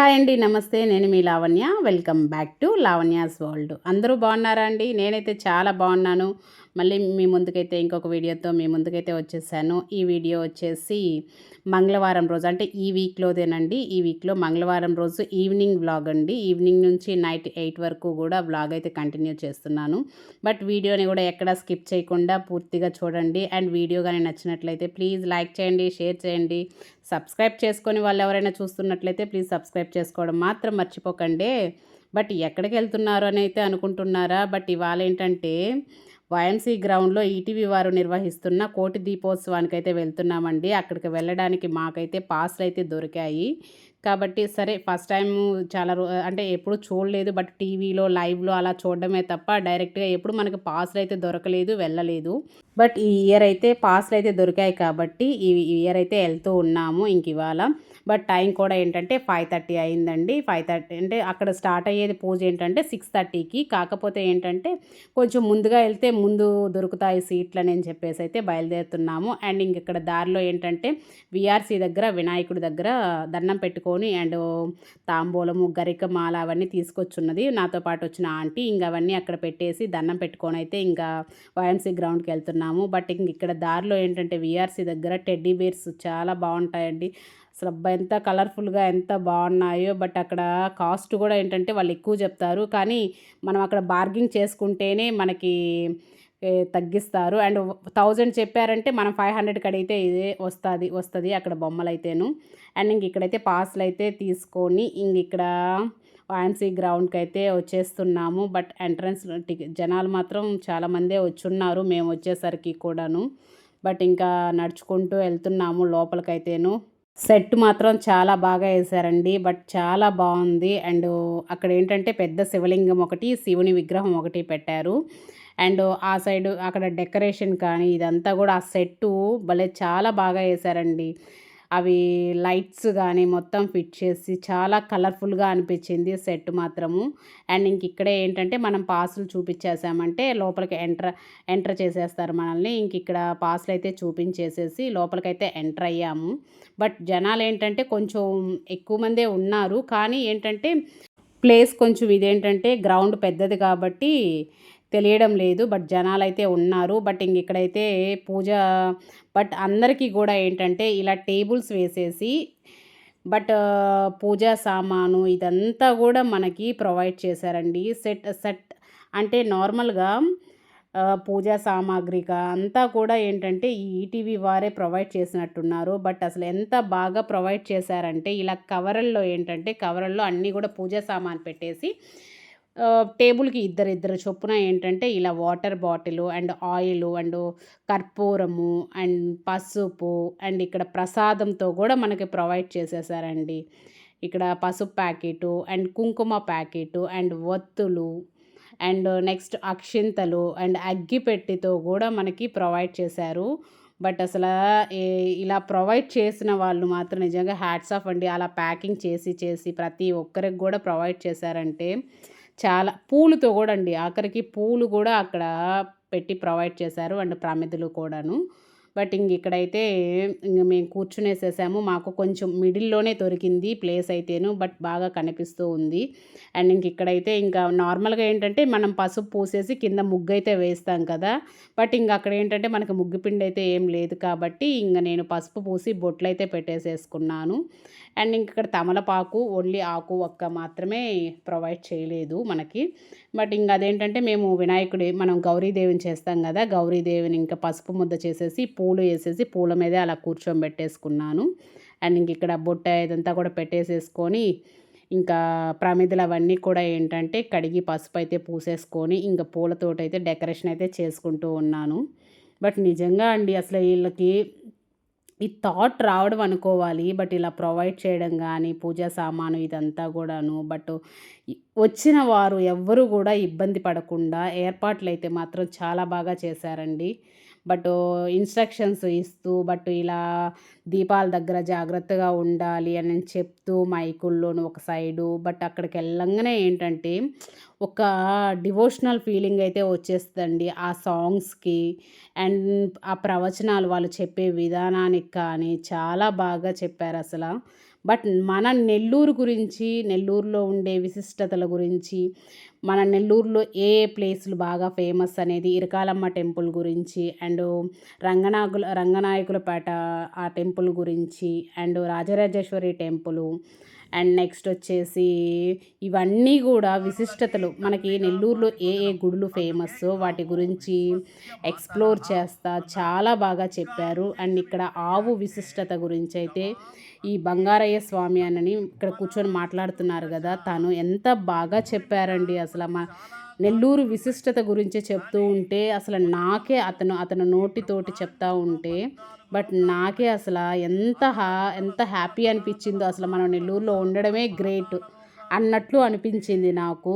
Hi అండి నమస్తే. నేను మీ Lavanya. Welcome back to Lavanya's world. అందరూ బాగున్నారా అండి? నేనైతే చాలా బాగున్నాను. మళ్ళీ మీ ముందుకైతే ఇంకొక వీడియోతో మీ ముందుకైతే వచ్చేసాను. ఈ వీడియో వచ్చేసి మంగళవారం రోజు అంటే ఈ వీక్లోదేనండి. ఈ వీక్లో మంగళవారం రోజు ఈవినింగ్ వ్లాగ్ అండి. ఈవినింగ్ నుంచి నైట్ ఎయిట్ వరకు కూడా వ్లాగ్ అయితే కంటిన్యూ చేస్తున్నాను. బట్ వీడియోని కూడా ఎక్కడా స్కిప్ చేయకుండా పూర్తిగా చూడండి. అండ్ వీడియో కానీ నచ్చినట్లయితే ప్లీజ్ లైక్ చేయండి షేర్ చేయండి. సబ్స్క్రైబ్ చేసుకొని వాళ్ళు ఎవరైనా చూస్తున్నట్లయితే ప్లీజ్ సబ్స్క్రైబ్ చేసుకోవడం మాత్రం మర్చిపోకండి. బట్ ఎక్కడికి వెళ్తున్నారు అని అయితే అనుకుంటున్నారా? బట్ ఇవాళ ఏంటంటే వైఎంసీ గ్రౌండ్లో ఈటీవీ వారు నిర్వహిస్తున్న కోటి దీపోత్సవానికి అయితే వెళ్తున్నామండి. అక్కడికి వెళ్ళడానికి మాకైతే పాస్లు అయితే దొరికాయి. కాబట్టి సరే ఫస్ట్ టైం చాలా రో అంటే ఎప్పుడు చూడలేదు బట్ టీవీలో లైవ్లో అలా చూడడమే తప్ప డైరెక్ట్గా ఎప్పుడు మనకి పాస్లు అయితే దొరకలేదు వెళ్ళలేదు. బట్ ఈ ఇయర్ అయితే పాస్లు అయితే దొరికాయి కాబట్టి ఈ ఇయర్ అయితే వెళ్తూ ఉన్నాము ఇంక ఇవాళ. బట్ టైం కూడా ఏంటంటే ఫైవ్ థర్టీ అయిందండి. ఫైవ్ థర్టీ అంటే అక్కడ స్టార్ట్ అయ్యేది పూజ ఏంటంటే సిక్స్ థర్టీకి. కాకపోతే ఏంటంటే కొంచెం ముందుగా వెళ్తే ముందు దొరుకుతాయి సీట్లు అని చెప్పేసి అయితే బయలుదేరుతున్నాము. అండ్ ఇంక ఇక్కడ దారిలో ఏంటంటే విఆర్సీ దగ్గర వినాయకుడి దగ్గర దండం పెట్టుకో పెట్టుకొని అండ్ తాంబూలము గరిక మాల అవన్నీ తీసుకొచ్చున్నది. నాతో పాటు వచ్చిన ఆంటీ ఇంక అవన్నీ అక్కడ పెట్టేసి దండం పెట్టుకొని అయితే ఇంకా వైఎంసీ గ్రౌండ్కి వెళ్తున్నాము. బట్ ఇంక ఇక్కడ దారిలో ఏంటంటే విఆర్సీ దగ్గర టెడ్డీ బేర్స్ చాలా బాగుంటాయండి. అసలు అబ్బా ఎంత కలర్ఫుల్గా ఎంత బాగున్నాయో. బట్ అక్కడ కాస్ట్ కూడా ఏంటంటే వాళ్ళు ఎక్కువ చెప్తారు. కానీ మనం అక్కడ బార్గింగ్ చేసుకుంటేనే మనకి తగ్గిస్తారు. అండ్ థౌజండ్ చెప్పారంటే మనం ఫైవ్ హండ్రెడ్కి అడిగితే ఇదే వస్తుంది వస్తుంది అక్కడ బొమ్మలు అయితేను అండ్ ఇంక ఇక్కడైతే పాస్లు అయితే తీసుకొని ఇంక ఇక్కడ వాఎంసీ గ్రౌండ్కి అయితే వచ్చేస్తున్నాము. బట్ ఎంట్రన్స్ జనాలు మాత్రం చాలామందే వచ్చున్నారు మేము వచ్చేసరికి కూడాను. బట్ ఇంకా నడుచుకుంటూ వెళ్తున్నాము లోపలికైతేను. సెట్ మాత్రం చాలా బాగా వేశారండి బట్ చాలా బాగుంది. అండ్ అక్కడ ఏంటంటే పెద్ద శివలింగం ఒకటి శివుని విగ్రహం ఒకటి పెట్టారు. అండ్ ఆ సైడ్ అక్కడ డెకరేషన్ కానీ ఇదంతా కూడా ఆ సెట్టు భలే చాలా బాగా వేశారండి అవి లైట్స్ కానీ మొత్తం ఫిట్ చేసి చాలా కలర్ఫుల్గా అనిపించింది సెట్ మాత్రము. అండ్ ఇంక ఇక్కడే ఏంటంటే మనం పాసులు చూపించేసామంటే లోపలికి ఎంటర్ ఎంటర్ చేసేస్తారు మనల్ని. ఇంక ఇక్కడ పాసులు అయితే చూపించేసేసి లోపలికైతే ఎంటర్ అయ్యాము. బట్ జనాలు ఏంటంటే కొంచెం ఎక్కువ మందే ఉన్నారు. కానీ ఏంటంటే ప్లేస్ కొంచెం ఇదేంటంటే గ్రౌండ్ పెద్దది కాబట్టి తెలియడం లేదు బట్ జనాలు అయితే ఉన్నారు. బట్ ఇంక ఇక్కడైతే పూజ బట్ అందరికీ కూడా ఏంటంటే ఇలా టేబుల్స్ వేసేసి బట్ పూజా సామాను ఇదంతా కూడా మనకి ప్రొవైడ్ చేశారండి. సెట్ సెట్ అంటే నార్మల్గా పూజా సామాగ్రిక అంతా కూడా ఏంటంటే ఈ ఈటీవీ వారే ప్రొవైడ్ చేసినట్టున్నారు. బట్ అసలు ఎంత బాగా ప్రొవైడ్ చేశారంటే ఇలా కవరల్లో ఏంటంటే కవరల్లో అన్నీ కూడా పూజా సామాన్ పెట్టేసి టేబుల్కి ఇద్దరు ఇద్దరు చొప్పున ఏంటంటే ఇలా water bottle and oil and కర్పూరము and పసుపు అండ్ ఇక్కడ ప్రసాదంతో కూడా మనకి ప్రొవైడ్ చేసేసారండి. ఇక్కడ పసుపు ప్యాకెటు అండ్ కుంకుమ ప్యాకెటు అండ్ ఒత్తులు అండ్ నెక్స్ట్ అక్షింతలు అండ్ అగ్గిపెట్టితో కూడా మనకి ప్రొవైడ్ చేశారు. బట్ అసలు ఇలా ప్రొవైడ్ చేసిన వాళ్ళు మాత్రం నిజంగా హ్యాట్స్ ఆఫ్ అండి. అలా ప్యాకింగ్ చేసి చేసి ప్రతి ఒక్కరికి కూడా ప్రొవైడ్ చేశారంటే చాలా పూలుతో కూడా అండి ఆఖరికి పూలు కూడా అక్కడ పెట్టి ప్రొవైడ్ చేశారు అండ్ ప్రమిదలు కూడాను. బట్ ఇంక ఇక్కడైతే ఇంక మేము కూర్చునేసేసాము. మాకు కొంచెం మిడిల్లోనే దొరికింది ప్లేస్ అయితేను బట్ బాగా కనిపిస్తూ ఉంది. అండ్ ఇంక ఇక్కడైతే ఇంకా నార్మల్గా ఏంటంటే మనం పసుపు పూసేసి కింద ముగ్గు అయితే వేస్తాం కదా. బట్ ఇంక అక్కడ ఏంటంటే మనకి ముగ్గు పిండి అయితే ఏం లేదు కాబట్టి ఇంక నేను పసుపు పూసి బొట్లు అయితే పెట్టేసేసుకున్నాను. అండ్ ఇంక ఇక్కడ తమలపాకు ఓన్లీ ఆకు ఒక్క మాత్రమే ప్రొవైడ్ చేయలేదు మనకి. బట్ ఇంక అదేంటంటే మేము వినాయకుడి మనం గౌరీదేవిని చేస్తాం కదా గౌరీదేవిని ఇంకా పసుపు ముద్ద చేసేసి పూలు వేసేసి పూల మీదే అలా కూర్చోబెట్టేసుకున్నాను అండ్ ఇంక ఇక్కడ బొట్ట ఇదంతా కూడా పెట్టేసేసుకొని ఇంకా ప్రమిదలు అవన్నీ కూడా ఏంటంటే కడిగి పసుపు అయితే పూసేసుకొని ఇంకా పూలతోటి అయితే డెకరేషన్ అయితే చేసుకుంటూ ఉన్నాను. బట్ నిజంగా అండి అసలు వీళ్ళకి ఈ థాట్ రావడం అనుకోవాలి బట్ ఇలా ప్రొవైడ్ చేయడం కానీ పూజా సామాను ఇదంతా కూడాను బట్ వచ్చిన వారు ఎవ్వరూ కూడా ఇబ్బంది పడకుండా ఏర్పాట్లు అయితే మాత్రం చాలా బాగా చేశారండి. బట్ ఇన్స్ట్రక్షన్స్ ఇస్తూ బట్ ఇలా దీపాల దగ్గర జాగ్రత్తగా ఉండాలి అని చెప్తూ మైకుల్లోను ఒక సైడు. బట్ అక్కడికి వెళ్ళంగానే ఏంటంటే ఒక డివోషనల్ ఫీలింగ్ అయితే వచ్చేస్తుందండి ఆ సాంగ్స్కి. అండ్ ఆ ప్రవచనాలు వాళ్ళు చెప్పే విధానానికి కానీ చాలా బాగా చెప్పారు అసలు. బట్ మన నెల్లూరు గురించి నెల్లూరులో ఉండే విశిష్టతల గురించి మన నెల్లూరులో ఏ ఏ ప్లేసులు బాగా ఫేమస్ అనేది ఇరకాలమ్మ టెంపుల్ గురించి అండ్ రంగనాయకుల రంగనాయకులపేట ఆ టెంపుల్ గురించి and Rajarajeshwari temple and next వచ్చేసి ఇవన్నీ కూడా విశిష్టతలు. మనకి నెల్లూరులో ఏ ఏ గుడులు ఫేమస్ వాటి గురించి ఎక్స్ప్లోర్ చేస్తా చాలా బాగా చెప్పారు. అండ్ ఇక్కడ ఆవు విశిష్టత గురించి అయితే ఈ బంగారయ్య స్వామి అని ఇక్కడ కూర్చొని మాట్లాడుతున్నారు కదా తను ఎంత బాగా చెప్పారండి అసలు మా నెల్లూరు విశిష్టత గురించి చెప్తూ ఉంటే అసలు నాకే అతను అతను నోటితోటి చెప్తా ఉంటే బట్ నాకే అసలు ఎంత హా ఎంత హ్యాపీ అనిపించిందో అసలు మనం నెల్లూరులో ఉండడమే గ్రేట్ అన్నట్లు అనిపించింది నాకు.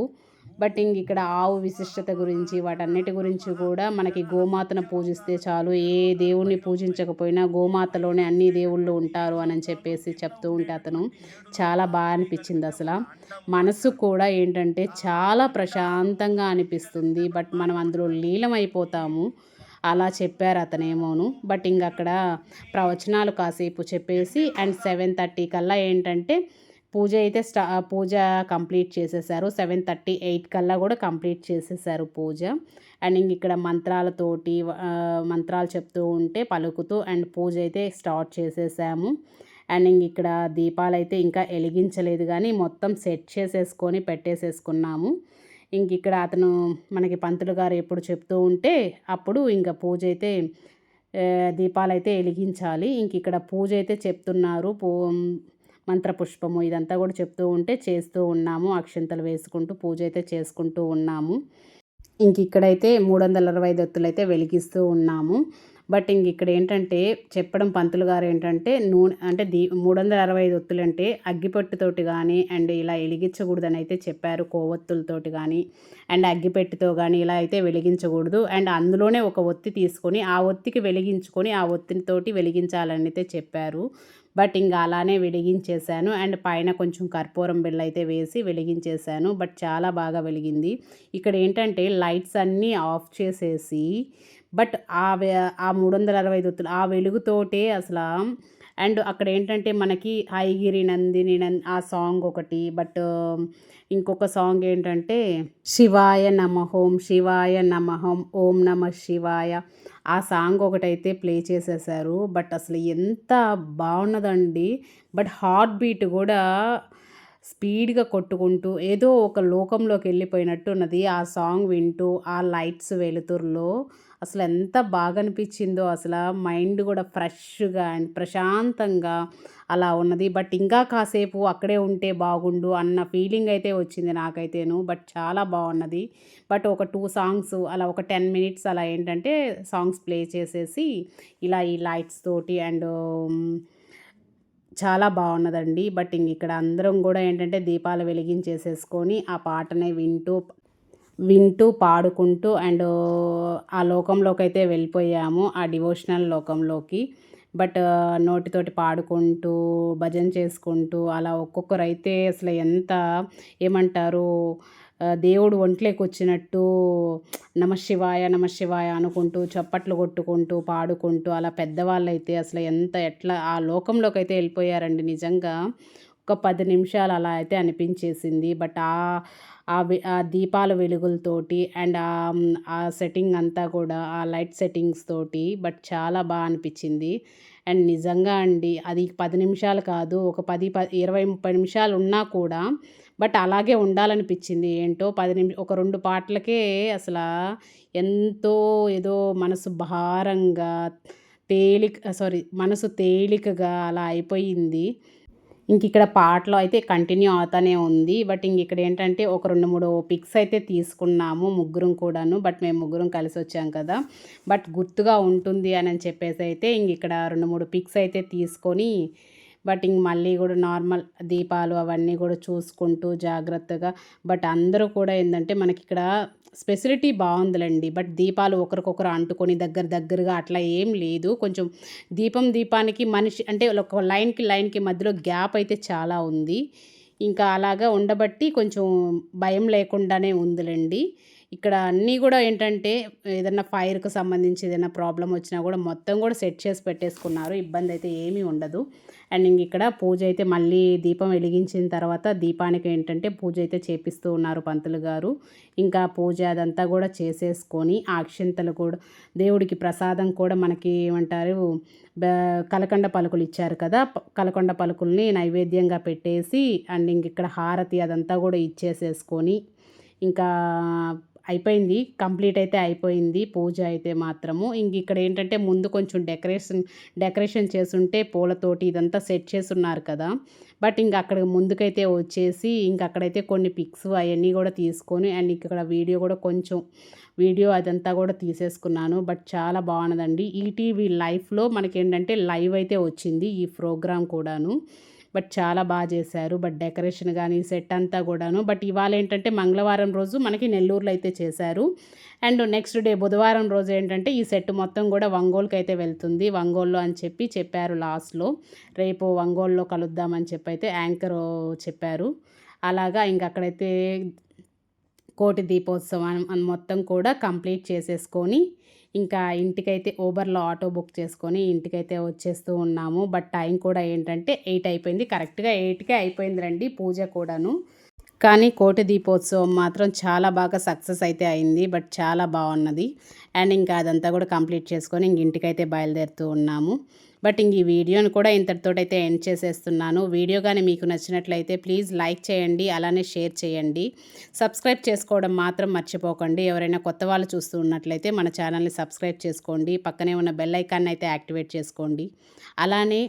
బట్ ఇంక ఇక్కడ ఆవు విశిష్టత గురించి వాటన్నిటి గురించి కూడా మనకి గోమాతను పూజిస్తే చాలు. ఏ దేవుణ్ణి పూజించకపోయినా గోమాతలోనే అన్ని దేవుళ్ళు ఉంటారు అని చెప్పేసి చెప్తూ ఉంటే అతను చాలా బాగా అనిపించింది అసలు. మనసు కూడా ఏంటంటే చాలా ప్రశాంతంగా అనిపిస్తుంది. బట్ మనం అందులో లీలమైపోతాము అలా చెప్పారు అతనేమోను. బట్ ఇంక అక్కడ ప్రవచనాలు కాసేపు చెప్పేసి అండ్ సెవెన్ థర్టీ కల్లా ఏంటంటే పూజ అయితే స్టా పూజ కంప్లీట్ చేసేసారు. సెవెన్ థర్టీ ఎయిట్ కల్లా కూడా కంప్లీట్ చేసేసారు పూజ. అండ్ ఇంక ఇక్కడ మంత్రాలతోటి మంత్రాలు చెప్తూ ఉంటే పలుకుతూ అండ్ పూజ అయితే స్టార్ట్ చేసేసాము. అండ్ ఇంక ఇక్కడ దీపాలు అయితే ఇంకా వెలిగించలేదు కానీ మొత్తం సెట్ చేసేసుకొని పెట్టేసేసుకున్నాము. ఇంక ఇక్కడ అతను మనకి పంతులు గారు ఎప్పుడు చెప్తూ ఉంటే అప్పుడు ఇంకా పూజ అయితే దీపాలు అయితే వెలిగించాలి. ఇంక ఇక్కడ పూజ అయితే చెప్తున్నారు. పూ మంత్రపుష్పము ఇదంతా కూడా చెప్తూ ఉంటే చేస్తూ ఉన్నాము. అక్షంతలు వేసుకుంటూ పూజ అయితే చేసుకుంటూ ఉన్నాము. ఇంక ఇక్కడైతే మూడు వందల అరవై దత్తులు అయితే వెలిగిస్తూ ఉన్నాము. బట్ ఇంక ఇక్కడ ఏంటంటే చెప్పడం పంతులు గారు ఏంటంటే నూనె అంటే దీ మూడు వందల అరవై ఐదు ఒత్తులు అంటే అగ్గిపెట్టుతోటి కానీ అండ్ ఇలా వెలిగించకూడదని అయితే చెప్పారు కోవత్తులతోటి కానీ అండ్ అగ్గిపెట్టుతో కానీ ఇలా అయితే వెలిగించకూడదు. అండ్ అందులోనే ఒక ఒత్తి తీసుకొని ఆ ఒత్తికి వెలిగించుకొని ఆ ఒత్తితోటి వెలిగించాలని అయితే చెప్పారు. బట్ ఇంకా అలానే వెలిగించేశాను. అండ్ పైన కొంచెం కర్పూరం బిళ్ళ అయితే వేసి వెలిగించేశాను. బట్ చాలా బాగా వెలిగింది. ఇక్కడ ఏంటంటే లైట్స్ అన్నీ ఆఫ్ చేసేసి బట్ ఆ ఆ మూడు వందల అరవై ఐదు ఆ వెలుగుతోటే అసలు. అండ్ అక్కడ ఏంటంటే మనకి హైగిరి నందిని నంది ఆ సాంగ్ ఒకటి బట్ ఇంకొక సాంగ్ ఏంటంటే శివాయ నమహోం శివాయ నమహం ఓం నమ శివాయ. ఆ సాంగ్ ఒకటైతే ప్లే చేసేసారు. బట్ అసలు ఎంత బాగున్నదండి. బట్ హార్ట్ బీట్ కూడా స్పీడ్గా కొట్టుకుంటూ ఏదో ఒక లోకంలోకి వెళ్ళిపోయినట్టు ఉన్నది ఆ సాంగ్ వింటూ ఆ లైట్స్ వెలుతురులో. అసలు ఎంత బాగా అనిపించిందో అసలు మైండ్ కూడా ఫ్రెష్గా అండ్ ప్రశాంతంగా అలా ఉన్నది. బట్ ఇంకా కాసేపు అక్కడే ఉంటే బాగుండు అన్న ఫీలింగ్ అయితే వచ్చింది నాకైతేను. బట్ చాలా బాగున్నది. బట్ ఒక టూ సాంగ్స్ అలా ఒక టెన్ మినిట్స్ అలా ఏంటంటే సాంగ్స్ ప్లే చేసేసి ఇలా ఈ లైట్స్ తోటి అండ్ చాలా బాగున్నదండి. బట్ ఇంక ఇక్కడ అందరం కూడా ఏంటంటే దీపాలు వెలిగించేసేసుకొని ఆ పాటనే వింటూ వింటూ పాడుకుంటూ అండ్ ఆ లోకంలోకి అయితే వెళ్ళిపోయాము ఆ డివోషనల్ లోకంలోకి. బట్ నోటితోటి పాడుకుంటూ భజన చేసుకుంటూ అలా ఒక్కొక్కరు అయితే అసలు ఎంత ఏమంటారు దేవుడు ఒంట్లోకి వచ్చినట్టు నమశివాయ నమశివాయ అనుకుంటూ చప్పట్లు కొట్టుకుంటూ పాడుకుంటూ అలా పెద్దవాళ్ళు అయితే అసలు ఎంత ఎట్లా ఆ లోకంలోకి అయితే వెళ్ళిపోయారండి. నిజంగా ఒక పది నిమిషాలు అలా అయితే అనిపించేసింది. బట్ ఆ ఆ దీపాల వెలుగులతోటి అండ్ ఆ సెట్టింగ్ అంతా కూడా ఆ లైట్ సెట్టింగ్స్ తోటి బట్ చాలా బాగా అనిపించింది. అండ్ నిజంగా అండి అది పది నిమిషాలు కాదు ఒక పది ప ఇరవై ముప్పై నిమిషాలు ఉన్నా కూడా బట్ అలాగే ఉండాలనిపించింది. ఏంటో పది నిమిషం ఒక రెండు పాటలకే అసలు ఎంతో ఏదో మనసు భారంగా తేలిక సారీ మనసు తేలికగా అలా అయిపోయింది. ఇంక ఇక్కడ పాటలో అయితే కంటిన్యూ అవుతానే ఉంది. బట్ ఇంక ఇక్కడ ఏంటంటే ఒక రెండు మూడు పిక్స్ అయితే తీసుకున్నాము ముగ్గురం కూడాను. బట్ మేము ముగ్గురం కలిసి వచ్చాం కదా. బట్ గుర్తుగా ఉంటుంది అని చెప్పేసి అయితే ఇంక ఇక్కడ రెండు మూడు పిక్స్ అయితే తీసుకొని బట్ ఇంక మళ్ళీ కూడా నార్మల్ దీపాలు అవన్నీ కూడా చూసుకుంటూ జాగ్రత్తగా. బట్ అందరూ కూడా ఏంటంటే మనకి ఇక్కడ స్పెసిలిటీ బాగుందిలేండి. బట్ దీపాలు ఒకరికొకరు అంటుకొని దగ్గర దగ్గరగా అట్లా ఏం లేదు. కొంచెం దీపం దీపానికి మనిషి అంటే ఒక లైన్కి లైన్కి మధ్యలో గ్యాప్ అయితే చాలా ఉంది. ఇంకా అలాగా ఉండబట్టి కొంచెం భయం లేకుండానే ఉందిలేండి. ఇక్కడ అన్నీ కూడా ఏంటంటే ఏదైనా ఫైర్కు సంబంధించి ఏదైనా ప్రాబ్లం వచ్చినా కూడా మొత్తం కూడా సెట్ చేసి పెట్టేసుకున్నారు. ఇబ్బంది అయితే ఏమీ ఉండదు. అండ్ ఇంక ఇక్కడ పూజ అయితే మళ్ళీ దీపం వెలిగించిన తర్వాత దీపానికి ఏంటంటే పూజ అయితే చేపిస్తూ ఉన్నారు పంతులు గారు. ఇంకా పూజ అదంతా కూడా చేసేసుకొని ఆ అక్షింతలు కూడా దేవుడికి ప్రసాదం కూడా మనకి ఏమంటారు కలకండ పలుకులు ఇచ్చారు కదా కలకొండ పలుకుల్ని నైవేద్యంగా పెట్టేసి అండ్ ఇంక ఇక్కడ హారతి అదంతా కూడా ఇచ్చేసేసుకొని ఇంకా అయిపోయింది. కంప్లీట్ అయితే అయిపోయింది. పూజ అయితే మాత్రము. ఇంక ఇక్కడ ఏంటంటే ముందు కొంచెం డెకరేషన్ డెకరేషన్ చేసుంటే పూలతోటి ఇదంతా సెట్ చేసున్నారు కదా. బట్ ఇంక అక్కడ ముందుకైతే వచ్చేసి ఇంక అక్కడైతే కొన్ని పిక్స్ అవన్నీ కూడా తీసుకొని అండ్ ఇక్కడ వీడియో కూడా కొంచెం వీడియో అదంతా కూడా తీసేసుకున్నాను. బట్ చాలా బాగున్నదండి. ఈటీవీ లైఫ్లో మనకి ఏంటంటే లైవ్ అయితే వచ్చింది ఈ ప్రోగ్రామ్ కూడాను. బట్ చాలా బాగా చేశారు. బట్ డెకరేషన్ కానీ సెట్ అంతా కూడాను. బట్ ఇవాళ ఏంటంటే మంగళవారం రోజు మనకి నెల్లూరులో అయితే చేశారు. అండ్ నెక్స్ట్ డే బుధవారం రోజు ఏంటంటే ఈ సెట్ మొత్తం కూడా ఒంగోలుకి అయితే వెళ్తుంది. ఒంగోలు అని చెప్పి చెప్పారు లాస్ట్లో. రేపు ఒంగోలులో కలుద్దామని చెప్పి అయితే యాంకర్ చెప్పారు. అలాగా ఇంక అక్కడైతే కోటి దీపోత్సవం మొత్తం కూడా కంప్లీట్ చేసేసుకొని ఇంకా ఇంటికైతే ఊబర్లో ఆటో బుక్ చేసుకొని ఇంటికైతే వచ్చేస్తూ ఉన్నాము. బట్ టైం కూడా ఏంటంటే ఎయిట్ అయిపోయింది. కరెక్ట్గా ఎయిట్కే అయిపోయింది రండి పూజ కూడాను. కానీ కోటి దీపోత్సవం మాత్రం చాలా బాగా సక్సెస్ అయితే అయింది. బట్ చాలా బాగున్నది. అండ్ ఇంకా అదంతా కూడా కంప్లీట్ చేసుకొని ఇంక ఇంటికైతే బయలుదేరుతూ ఉన్నాము. బట్ ఇంక ఈ వీడియోని కూడా ఇంతటితో అయితే ఎండ్ చేసేస్తున్నాను. వీడియో కానీ మీకు నచ్చినట్లయితే ప్లీజ్ లైక్ చేయండి అలానే షేర్ చేయండి. సబ్స్క్రైబ్ చేసుకోవడం మాత్రం మర్చిపోకండి. ఎవరైనా కొత్త వాళ్ళు చూస్తూ ఉన్నట్లయితే మన ఛానల్ని సబ్స్క్రైబ్ చేసుకోండి. పక్కనే ఉన్న బెల్ ఐకాన్ అయితే యాక్టివేట్ చేసుకోండి. అలానే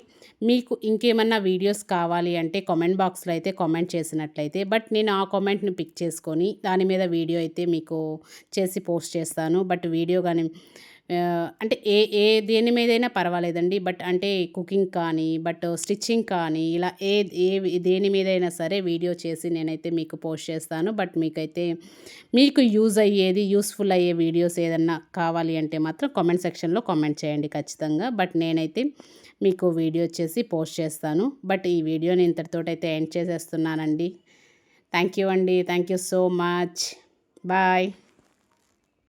మీకు ఇంకేమన్నా వీడియోస్ కావాలి అంటే కామెంట్ బాక్స్లో అయితే కామెంట్ చేసినట్లయితే బట్ నేను ఆ కామెంట్ని పిక్ చేసుకొని దాని మీద వీడియో అయితే మీకు చేసి పోస్ట్ చేస్తాను. బట్ వీడియో కానీ అంటే ఏ ఏ దేని మీదైనా పర్వాలేదండి. బట్ అంటే కుకింగ్ కానీ బట్ స్టిచ్చింగ్ కానీ ఇలా ఏ ఏ దేని మీదైనా సరే వీడియో చేసి నేనైతే మీకు పోస్ట్ చేస్తాను. బట్ మీకైతే మీకు యూజ్ అయ్యేది యూస్ఫుల్ అయ్యే వీడియోస్ ఏదన్నా కావాలి అంటే మాత్రం కామెంట్ సెక్షన్లో కామెంట్ చేయండి ఖచ్చితంగా. బట్ నేనైతే మీకు వీడియో చేసి పోస్ట్ చేస్తాను. బట్ ఈ వీడియోని ఇంతటితోటైతే ఎండ్ చేసేస్తున్నానండి. థ్యాంక్ యూ అండి. Thank you so much. Bye.